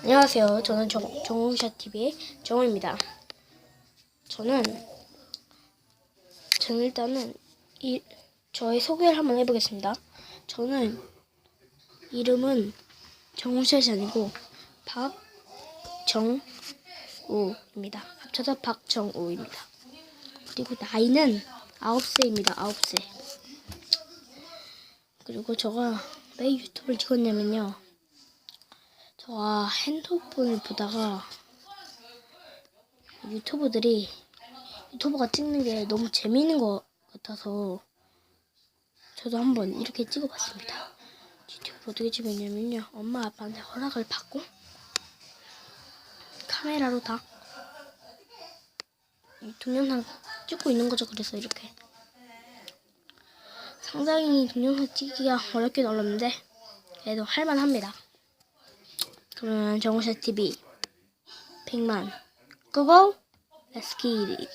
안녕하세요. 저는 정, 정우샤TV의 정우입니다. 저는, 저는 일단은, 이, 저의 소개를 한번 해보겠습니다. 저는, 이름은 정우샷이 아니고, 박정우입니다. 합쳐서 박정우입니다. 그리고 나이는 9세입니다. 9세. 그리고 제가 왜 유튜브를 찍었냐면요. 저가 핸드폰을 보다가 유튜브들이 유튜버가 찍는 게 너무 재미있는 것 같아서 저도 한번 이렇게 찍어봤습니다. 유튜브 어떻게 찍었냐면요. 엄마 아빠한테 허락을 받고 카메라로 다이 동영상 찍고 있는 거죠. 그래서 이렇게 상당히 동영상 찍기가 어렵긴 어렵는데 그래도 할만합니다. 그러면 정우샤 TV 100만. 고고 렛츠 기릿